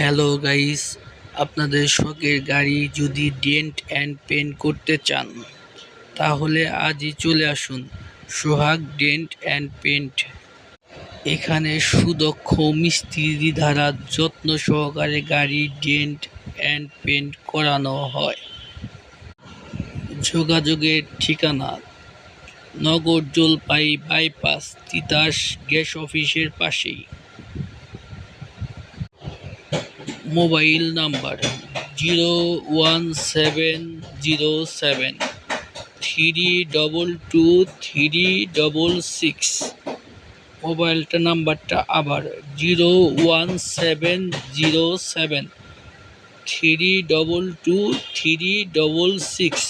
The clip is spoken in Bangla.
হ্যালো গাইস, আপনাদের শখের গাড়ি যদি ডেন্ট অ্যান্ড পেন্ট করতে চান, তাহলে আজই চলে আসুন সোহাগ ডেন্ট অ্যান্ড পেন্ট। এখানে সুদক্ষ মিস্ত্রি দ্বারা যত্ন সহকারে গাড়ি ডেন্ট অ্যান্ড পেন্ট করানো হয়। যোগাযোগের ঠিকানা, নগর জলপাই বাইপাস তিতাস গ্যাস অফিসের পাশেই। Mobile number zero one seven zero seven three double two three double six. মোবাইলটা নাম্বারটা আবার zero one seven zero seven three double two three double six.